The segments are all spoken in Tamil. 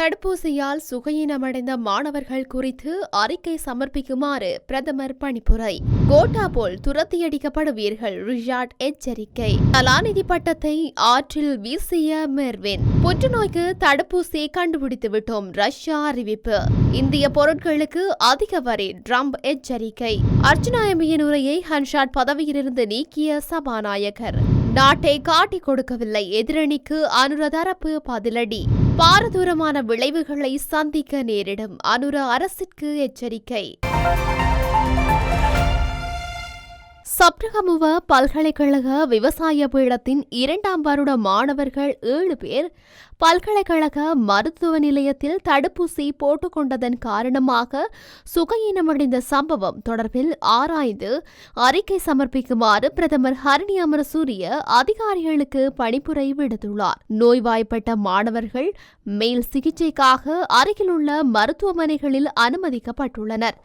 தடுப்பூசியால் சுகையினமடைந்த மாணவர்கள் குறித்து அறிக்கை சமர்ப்பிக்குமாறு பிரதமர் பணிப்புரை. கோட்டா போல் துரத்தியடிக்கப்படுவீர்கள் ரிஷாட் எச்சரிக்கை. கலாநிதி பட்டத்தை ஆற்றில் வீசிய மெர்வின். புற்றுநோய்க்கு தடுப்பூசி கண்டுபிடித்து விட்டோம் ரஷ்யா அறிவிப்பு. இந்திய பொருட்களுக்கு அதிக வரி ட்ரம்ப் எச்சரிக்கை. அர்ஜுனா எம்பியின் உரையை ஹன்ஷாட் பதவியிலிருந்து நீக்கிய சபாநாயகர். நாட்டை காட்டிக் கொடுக்கவில்லை எதிரணிக்கு அனுரதரப்பு பதிலடி. பாரதூரமான விளைவுகளை சந்திக்க நேரிடும். அனுர அரசிற்கு எச்சரிக்கை. சப்ரகமுவ பல்கலைக்கழக விவசாய பீடத்தின் இரண்டாம் வருட மாணவர்கள் ஏழு பேர் பல்கலைக்கழக மருத்துவ நிலையத்தில் தடுப்பூசி போட்டுக்கொண்டதன் காரணமாக சுகையினமடைந்த சம்பவம் தொடர்பில் ஆராய்ந்து அறிக்கை சமர்ப்பிக்குமாறு பிரதமர் ஹரணி அமரசூரிய அதிகாரிகளுக்கு பணிப்புரை விடுத்துள்ளார். நோய்வாய்ப்பட்ட மாணவர்கள் மேல் சிகிச்சைக்காக அருகிலுள்ள மருத்துவமனைகளில் அனுமதிக்கப்பட்டுள்ளனர்.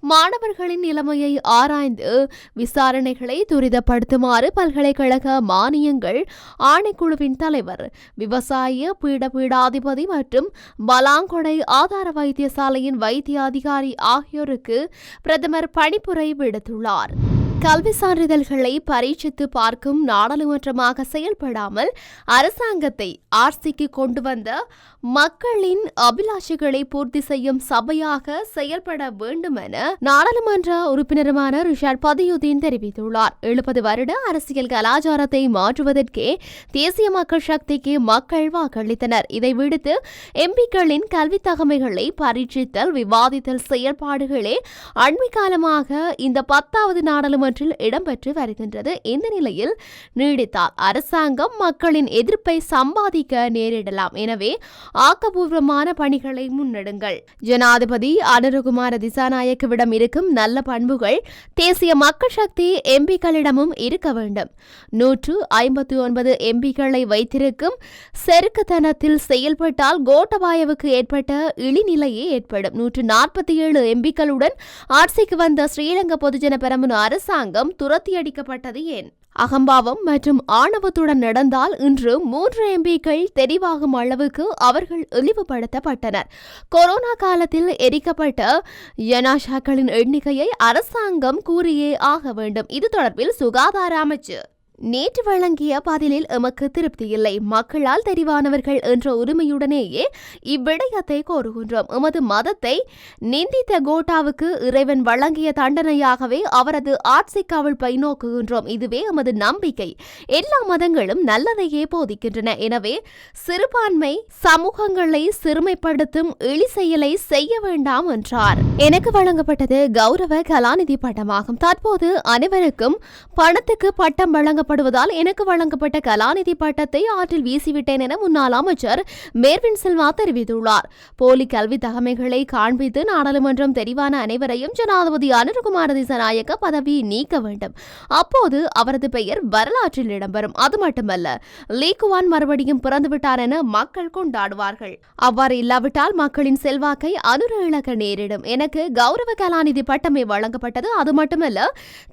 மாணவர்களின் நிலைமையை ஆராய்ந்து விசாரணைகளை துரிதப்படுத்துமாறு பல்கலைக்கழக மானியங்கள் ஆணைக்குழுவின் தலைவர் விவசாய பீட பீடாதிபதி மற்றும் பலாங்கொடை ஆதார வைத்தியசாலையின் வைத்திய அதிகாரி ஆகியோருக்கு பிரதமர் பணிப்புரை விடுத்துள்ளார். கல்வி சான்றிதழ்களை பரீட்சித்து பார்க்கும் நாடாளுமன்றமாக செயல்படாமல் அரசாங்கத்தை ஆர்சிக்கு கொண்டு வந்த மக்களின் அபிலாஷைகளை பூர்த்தி செய்யும் சபையாக செயல்பட வேண்டும் என நாடாளுமன்ற உறுப்பினருமான ரிஷாட் பதியுதீன் தெரிவித்துள்ளார். எழுபது வருட அரசியல் கலாச்சாரத்தை மாற்றுவதற்கே தேசிய மக்கள் சக்திக்கு மக்கள் வாக்களித்தனர். இதை விடுத்து எம்பிக்களின் கல்வி தகமைகளை பரீட்சித்தல் விவாதித்தல் செயல்பாடுகளே அண்மை காலமாக இந்த பத்தாவது நாடாளுமன்ற ஆகியவற்றில் இடம்பெற்று வருகின்றது. இந்த நிலையில் நீடித்தால் அரசாங்கம் மக்களின் எதிர்ப்பை சம்பாதிக்க நேரிடலாம். எனவே ஆக்கபூர்வமான பணிகளை முன்னெடுங்கள். ஜனாதிபதி அனுரகுமார திசாநாயக்கவிடம் இருக்கும் நல்ல பண்புகள் தேசிய மக்கள் சக்தி எம்பிக்களிடமும் இருக்க வேண்டும். நூற்று ஐம்பத்தி ஒன்பது எம்பிக்களை வைத்திருக்கும் செருக்குத்தனத்தில் செயல்பட்டால் கோட்டபாயவுக்கு ஏற்பட்ட இழிநிலையே ஏற்படும். நூற்று நாற்பத்தி ஏழு எம்பிக்களுடன் ஆட்சிக்கு வந்த ஸ்ரீலங்கா பொதுஜன பெரமுன அரசாங்கம் அரசாங்கம் துரத்தியடிக்கப்பட்டது ஏன்? அகம்பாவம் மற்றும் ஆணவத்துடன் நடந்தால் இன்று மூன்று எம்பிக்கள் தெரிவாகும் அளவுக்கு அவர்கள் இழிவுபடுத்தப்பட்டனர். கொரோனா காலத்தில் எரிக்கப்பட்ட யனாஷாக்களின் எண்ணிக்கையை அரசாங்கம் கூறியே ஆக வேண்டும். இது தொடர்பில் சுகாதார அமைச்சு நேற்று வழங்கிய பதிலில் எமக்கு திருப்தி இல்லை. மக்களால் தெரிவானவர்கள் என்ற உரிமையுடனேயே இவ்விடயத்தை கோருகின்றோம். எமது மதத்தை நிந்தித்த கோட்டாவுக்கு இறைவன் வழங்கிய தண்டனையாகவே அவரது ஆட்சி கவிழ்ப்பை நோக்குகின்றோம். இதுவே எமது நம்பிக்கை. எல்லா மதங்களும் நல்லதையே போதிக்கின்றன. எனவே சிறுபான்மை சமூகங்களை சிறுமைப்படுத்தும் இழி செயலை செய்ய வேண்டாம் என்றார். எனக்கு வழங்கப்பட்டது கௌரவ கலாநிதி பட்டமாகும். தற்போது அனைவருக்கும் பணத்துக்கு பட்டம் வழங்க வழங்கப்படுவதால் எனக்கு வழங்கப்பட்ட கலாநிதி பட்டத்தை ஆற்றில் வீசிவிட்டேன் என முன்னாள் அமைச்சர் மேர்வின் சில்வா தெரிவித்துள்ளார். போலி கல்வி தகமைகளை காண்பித்து நாடாளுமன்றம் தெரிவான அனைவரையும் ஜனாதிபதி அனுருகுமார திசநாயக்க பதவி நீக்க வேண்டும். அப்போது அவரது பெயர் வரலாற்றில் இடம்பெறும். அது மட்டுமல்ல லீக்குவான் மறுபடியும் பிறந்துவிட்டார் என மக்கள் கொண்டாடுவார்கள். அவ்வாறு இல்லாவிட்டால் மக்களின் செல்வாக்கை அனுர இழக்க நேரிடும். எனக்கு கௌரவ கலாநிதி பட்டமே வழங்கப்பட்டது. அது மட்டுமல்ல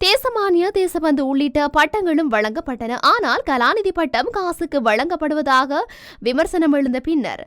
தேசமானிய தேசபந்து உள்ளிட்ட பட்டங்களும் வழங்கப்பட்டன. ஆனால் கலாநிதி பட்டம் காசுக்கு வழங்கப்படுவதாக விமர்சனம் எழுந்த பின்னர்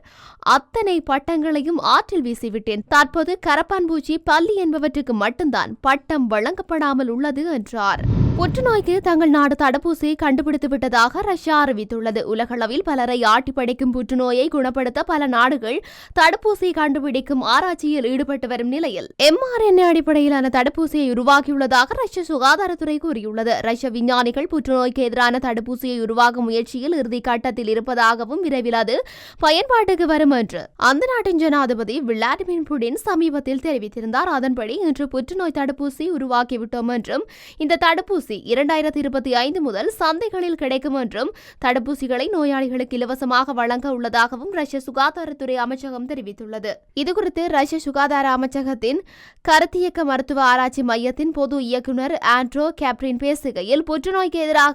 அத்தனை பட்டங்களையும் ஆற்றில் வீசிவிட்டேன். தற்போது கரப்பான்பூச்சி பள்ளி என்பவற்றுக்கு மட்டும்தான் பட்டம் வழங்கப்படாமல் உள்ளது என்றார். புற்றுநோய்க்கு தங்கள் நாடு தடுப்பூசி கண்டுபிடித்து விட்டதாக ரஷ்யா அறிவித்துள்ளது. உலகளவில் பலரை ஆட்டி படைக்கும் புற்றுநோயை குணப்படுத்த பல நாடுகள் தடுப்பூசி கண்டுபிடிக்கும் ஆராய்ச்சியில் ஈடுபட்டு வரும் நிலையில் எம்ஆர்என்ஏ அடிப்படையிலான தடுப்பூசியை உருவாக்கியுள்ளதாக ரஷ்ய சுகாதாரத்துறை கூறியுள்ளது. ரஷ்ய விஞ்ஞானிகள் புற்றுநோய் நோய்க்கு எதிரான தடுப்பூசியை உருவாக்கும் முயற்சியில் இறுதிக்கட்டத்தில் இருப்பதாகவும் விரைவில் அது பயன்பாட்டுக்கு வரும் என்று அந்த நாட்டின் ஜனாதிபதி விளாடிமிர் புடின் சமீபத்தில் தெரிவித்திருந்தார். அதன்படி இன்று புற்றுநோய் தடுப்பூசி உருவாக்கிவிட்டோம் என்றும் இந்த தடுப்பூசி தடுப்பூசி இரண்டாயிரத்தி இருபத்தி ஐந்து முதல் சந்தைகளில் கிடைக்கும் என்றும் தடுப்பூசிகளை நோயாளிகளுக்கு இலவசமாக வழங்க உள்ளதாகவும் ரஷ்ய சுகாதாரத்துறை அமைச்சகம் தெரிவித்துள்ளது. இதுகுறித்து ரஷ்ய சுகாதார அமைச்சகத்தின் கருத்தியக்க மருத்துவ ஆராய்ச்சி மையத்தின் பொது இயக்குநர் ஆண்ட்ரோ கேப்ரின் பேசுகையில் புற்றுநோய்க்கு எதிராக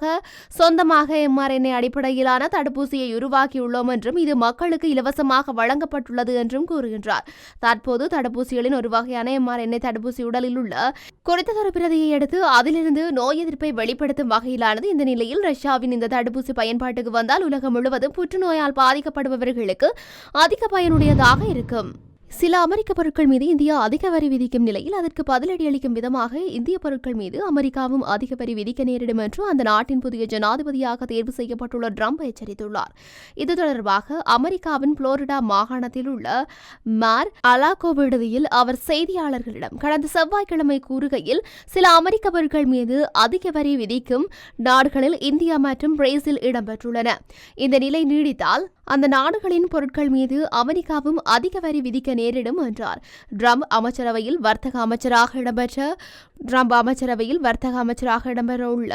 சொந்தமாக எம்ஆர்என்ஏ அடிப்படையிலான தடுப்பூசியை உருவாக்கியுள்ளோம் என்றும் இது மக்களுக்கு இலவசமாக வழங்கப்பட்டுள்ளது என்றும் கூறுகின்றார். தற்போது தடுப்பூசிகளின் ஒரு வகையான எம்ஆர்என்ஏ தடுப்பூசி உடலில் உள்ள குறித்ததொரு பிரதியை எடுத்து அதிலிருந்து நோய் எதிர்ப்பை வெளிப்படுத்தும் வகையிலானது இந்த நிலையில் ரஷ்யாவின் இந்த தடுப்பூசி பயன்பாட்டுக்கு வந்தால் உலகம் முழுவதும் புற்றுநோயால் பாதிக்கப்படுபவர்களுக்கு அதிக பயனுடையதாக இருக்கும். சில அமெரிக்க பொருட்கள் மீது இந்தியா அதிக வரி விதிக்கும் நிலையில் அதற்கு பதிலடி அளிக்கும் விதமாக இந்திய பொருட்கள் மீது அமெரிக்காவும் அதிக வரி விதிக்க நேரிடும் என்று அந்த நாட்டின் புதிய ஜனாதிபதியாக தேர்வு செய்யப்பட்டுள்ள ட்ரம்ப் எச்சரித்துள்ளார். இது தொடர்பாக அமெரிக்காவின் புளோரிடா மாகாணத்தில் உள்ள மார் அலாகோ விடுதியில் அவர் செய்தியாளர்களிடம் கடந்த செவ்வாய்க்கிழமை கூறுகையில் சில அமெரிக்க பொருட்கள் மீது அதிக வரி விதிக்கும் நாடுகளில் இந்தியா மற்றும் பிரேசில் இடம்பெற்றுள்ளன. இந்த நிலை நீடித்தால் அந்த நாடுகளின் பொருட்கள் மீது அமெரிக்காவும் அதிக வரி விதிக்க நேரிடும் என்றார். ட்ரம்ப் அமைச்சரவையில் வர்த்தக அமைச்சராக இடம்பெற்ற ட்ரம்ப் அமைச்சரவையில் வர்த்தக அமைச்சராக இடம்பெறவுள்ள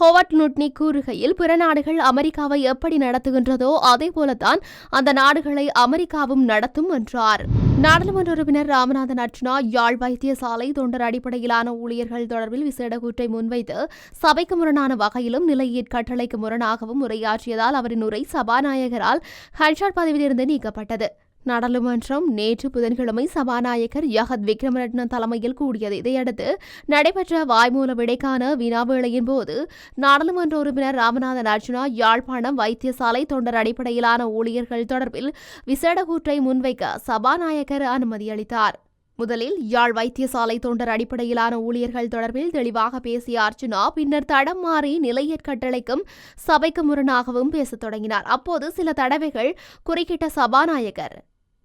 ஹோவர்ட் நுட்னி கூறுகையில் பிற நாடுகள் அமெரிக்காவை எப்படி நடத்துகின்றதோ அதே போலத்தான் அந்த நாடுகளை அமெரிக்காவும் நடத்தும் என்றார். நாடாளுமன்ற உறுப்பினர் ராமநாதன் அர்ச்சுனா யாழ் வைத்தியசாலை தொண்டர் அடிப்படையிலான ஊழியர்கள் தொடர்பில் விசேட கூற்றை முன்வைத்து சபைக்கு முரணான வகையிலும் நிலையீட் கட்டளைக்கு முரணாகவும் உரையாற்றியதால் அவரின் உரை சபாநாயகரால் ஹன்ஷாட் பதவியிலிருந்து நீக்கப்பட்டது. நாடாளுமன்றம் நேற்று புதன்கிழமை சபாநாயகர் யகத் விக்ரமரட்ன தலைமையில் கூடியது. இதையடுத்து நடைபெற்ற வாய்மூல விடைக்கான வினாவேளையின் போது நாடாளுமன்ற உறுப்பினர் ராமநாதன் அர்ஜுனா யாழ்ப்பாணம் வைத்தியசாலை தொண்டர் அடிப்படையிலான ஊழியர்கள் தொடர்பில் விசேட கூற்றை முன்வைக்க சபாநாயகர் அனுமதி அளித்தார். முதலில் யாழ் வைத்தியசாலை தொண்டர் அடிப்படையிலான ஊழியர்கள் தொடர்பில் தெளிவாக பேசிய அர்ச்சுனா பின்னர் தடம் மாறி நிலையற் கட்டளைக்கும் சபைக்கு முரணாகவும் பேசத் தொடங்கினார். அப்போது சில தடவைகள் குறுக்கிட்ட சபாநாயகர்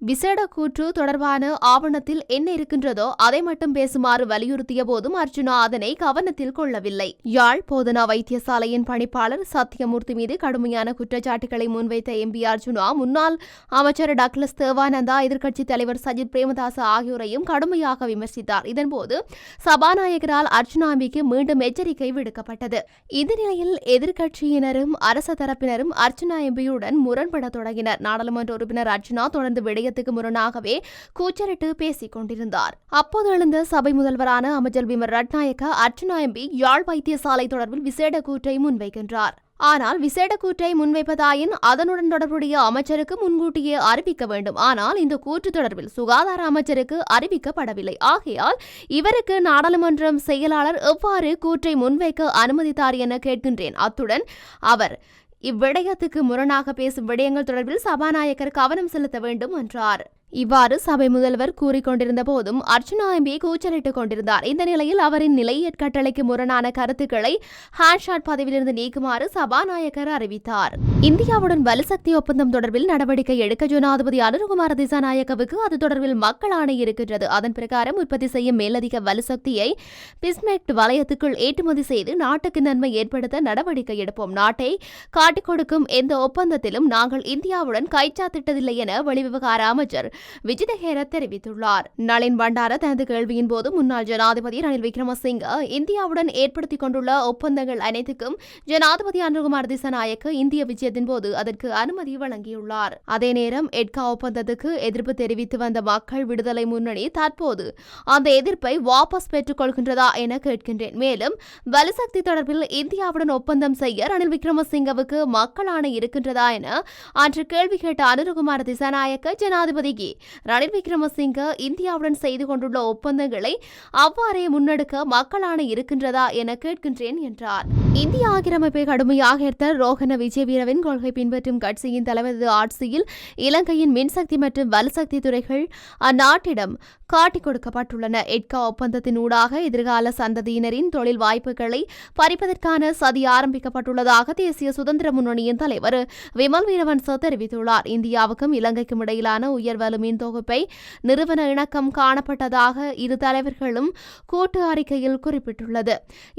விசேட கூற்று தொடர்பான ஆவணத்தில் என்ன இருக்கின்றதோ அதை மட்டும் பேசுமாறு வலியுறுத்திய போதும் அர்ஜுனா அதனை கவனத்தில் கொள்ளவில்லை. யாழ் போதனா வைத்தியசாலையின் பணிப்பாளர் சத்யமூர்த்தி மீது கடுமையான குற்றச்சாட்டுகளை முன்வைத்த எம்பி அர்ஜுனா முன்னாள் அமைச்சர் டக்ளஸ் தேவானந்தா எதிர்க்கட்சித் தலைவர் சஜித் பிரேமதாச ஆகியோரையும் கடுமையாக விமர்சித்தார். இதன்போது சபாநாயகரால் அர்ஜுனாம்பிக்கு மீண்டும் எச்சரிக்கை விடுக்கப்பட்டது. இந்த நிலையில் எதிர்க்கட்சியினரும் அரச தரப்பினரும் அர்ஜுனா எம்பியுடன் முரண்பட தொடங்கினர். நாடாளுமன்ற உறுப்பினர் அர்ஜுனா தொடர்ந்து விடய விடயத்துக்கு முரணாகவே கூச்சலிட்டு பேசிக் கொண்டிருந்தார். அப்போது எழுந்த சபை முதல்வரான அமைச்சர் விமர் ரட்நாயக்க அர்ச்சுனா எம்பி யாழ் வைத்தியசாலை தொடர்பில் விசேட கூற்றை முன்வைக்கின்றார். ஆனால் விசேட கூற்றை முன்வைப்பதாயின் அதனுடன் தொடர்புடைய அமைச்சருக்கு முன்கூட்டியே அறிவிக்க வேண்டும். ஆனால் இந்த கூற்று தொடர்பில் சுகாதார அமைச்சருக்கு அறிவிக்கப்படவில்லை. ஆகையால் இவருக்கு நாடாளுமன்றம் செயலாளர் எவ்வாறு கூற்றை முன்வைக்க அனுமதித்தார் என கேட்கின்றேன். அத்துடன் அவர் இவ்விடயத்துக்கு முரணாக பேசும் விடயங்கள் தொடர்பில் சபாநாயகர் கவனம் செலுத்த வேண்டும் என்றார். இவ்வாறு சபை முதல்வர் கூறிக்கொண்டிருந்த போதும் அர்ஜுனா எம்பி கூச்சலிட்டுக் கொண்டிருந்தார். இந்த நிலையில் அவரின் நிலையற் கட்டளைக்கு முரணான கருத்துக்களை ஹேண்ட்ஷாட் பதவியிலிருந்து நீக்குமாறு சபாநாயகர் அறிவித்தார். இந்தியாவுடன் வலுசக்தி ஒப்பந்தம் தொடர்பில் நடவடிக்கை எடுக்க ஜனாதிபதி அனுருகுமார திசாநாயக்கவுக்கு அது தொடர்பில் மக்கள் ஆணை இருக்கின்றது. அதன் பிரகாரம் உற்பத்தி செய்யும் மேலதிக வலுசக்தியை பிஸ்மெக்ட் வலயத்துக்குள் ஏற்றுமதி செய்து நாட்டுக்கு நன்மை ஏற்படுத்த நடவடிக்கை எடுப்போம். நாட்டை காட்டிக் கொடுக்கும் எந்த ஒப்பந்தத்திலும் நாங்கள் இந்தியாவுடன் கைச்சாத்திட்டதில்லை என வெளிவிவகார அமைச்சர் விஜிதஹேர தெரிவித்துள்ளார். நளின் பண்டார தனது கேள்வியின் போது முன்னாள் ஜனாதிபதி ரணில் விக்ரமசிங்க இந்தியாவுடன் ஏற்படுத்திக் கொண்டுள்ள ஒப்பந்தங்கள் அனைத்துக்கும் ஜனாதிபதி அனுகுமார் திசநாயக்க இந்திய விஜயத்தின் போது அதற்கு அனுமதி வழங்கியுள்ளார். அதே நேரம் எட்கா ஒப்பந்தத்துக்கு எதிர்ப்பு தெரிவித்து வந்த மக்கள் விடுதலை முன்னணி தற்போது அந்த எதிர்ப்பை வாபஸ் பெற்றுக் கொள்கின்றதா என கேட்கின்றேன். மேலும் வலுசக்தி தொடர்பில் இந்தியாவுடன் ஒப்பந்தம் செய்ய ரணில் விக்ரமசிங்கவுக்கு மக்கள் ஆணை இருக்கின்றதா என அன்று கேள்வி கேட்ட அனுருகுமார் திசாநாயக்க ஜனாதிபதிக்கு ரணில் விக்ரமசிங்க இந்தியாவுடன் செய்து கொண்டுள்ள ஒப்பந்தங்களை அவ்வாறே முன்னெடுக்க மக்களான இருக்கின்றதா என கேட்கின்றேன் என்றார். இந்திய ஆக்கிரமிப்பை கடுமையாக ஏற்ற ரோஹன விஜயவீரவின் கொள்கை பின்பற்றும் கட்சியின் தலைவரது ஆட்சியில் இலங்கையின் மின்சக்தி மற்றும் வலுசக்தி துறைகள் அந்நாட்டிடம் காட்டிக் கொடுக்கப்பட்டுள்ளன எட்கா ஒப்பந்தத்தினூடாக எதிர்கால சந்ததியினரின் தொழில் வாய்ப்புகளை பறிப்பதற்கான சதி ஆரம்பிக்கப்பட்டுள்ளதாக தேசிய சுதந்திர முன்னணியின் தலைவர் விமல் வீரவன்ச தெரிவித்துள்ளார். இந்தியாவுக்கும் இலங்கைக்கும் இடையிலான உயர்வலு மின் தொகுப்பை நிறுவன இணக்கம் காணப்பட்டதாக இரு தலைவர்களும் கூட்டு அறிக்கையில் குறிப்பிட்டுள்ளது.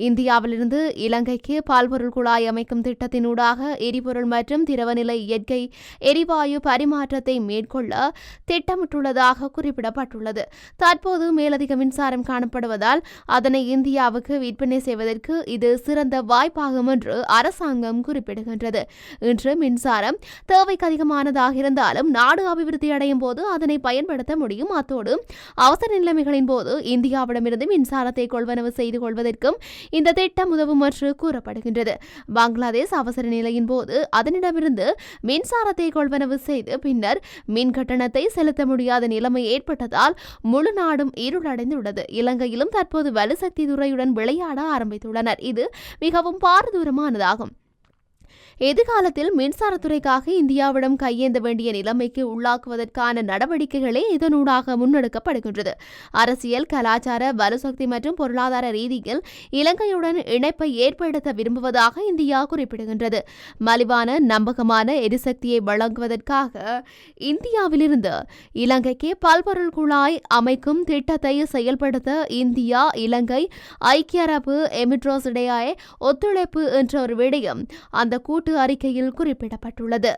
இந்தியாவிலிருந்து இலங்கைக்கு பால்பொருள் குழாய் அமைக்கும் திட்டத்தினூடாக எரிபொருள் மற்றும் திரவநிலை இயற்கை எரிவாயு பரிமாற்றத்தை மேற்கொள்ள திட்டமிட்டுள்ளதாக குறிப்பிடப்பட்டுள்ளது. தற்போது மேலதிக மின்சாரம் காணப்படுவதால் அதனை இந்தியாவுக்கு விற்பனை செய்வதற்கு இது சிறந்த வாய்ப்பாகும் என்று அரசாங்கம் குறிப்பிடுகின்றது. இன்று மின்சாரம் தேவைக்கு அதிகமானதாக இருந்தாலும் நாடு அபிவிருத்தி அடையும் போது அதனை பயன்படுத்த முடியும். அத்தோடு அவசர நிலைமைகளின் போது இந்தியாவிடமிருந்து மின்சாரத்தை கொள்வனவு செய்து கொள்வதற்கும் இந்த திட்டம் உதவும் என்று கூறப்படுகின்றது. பங்களாதேஷ் அவசர நிலையின் போது அதனிடமிருந்து மின்சாரத்தை கொள்வனவு செய்து பின்னர் மின் கட்டணத்தை செலுத்த முடியாத நிலைமை ஏற்பட்டதால் முழு நாடும் இருளடைந்துள்ளது. இலங்கையிலும் தற்போது வலுசக்தி துறையுடன் விளையாட ஆரம்பித்துள்ளனர். இது மிகவும் பாரதூரமானதாகும். எதிர்காலத்தில் மின்சாரத்துறைக்காக இந்தியாவிடம் கையேந்த வேண்டிய நிலைமைக்கு உள்ளாக்குவதற்கான நடவடிக்கைகளே இதனூடாக முன்னெடுக்கப்படுகின்றது. அரசியல் கலாச்சார வலுசக்தி மற்றும் பொருளாதார ரீதியில் இலங்கையுடன் இணைப்பை ஏற்படுத்த விரும்புவதாக இந்தியா குறிப்பிடுகின்றது. மலிவான நம்பகமான எரிசக்தியை வழங்குவதற்காக இந்தியாவிலிருந்து இலங்கைக்கு பல்பொருள் குழாய் அமைக்கும் திட்டத்தை செயல்படுத்த இந்தியா இலங்கை ஐக்கிய அரபு எமிட்ரோஸ் இடையே ஒத்துழைப்பு என்ற ஒரு விடயம். அந்த கூட்டு கூட்டு அறிக்கையில் குறிப்பிடப்பட்டுள்ளது.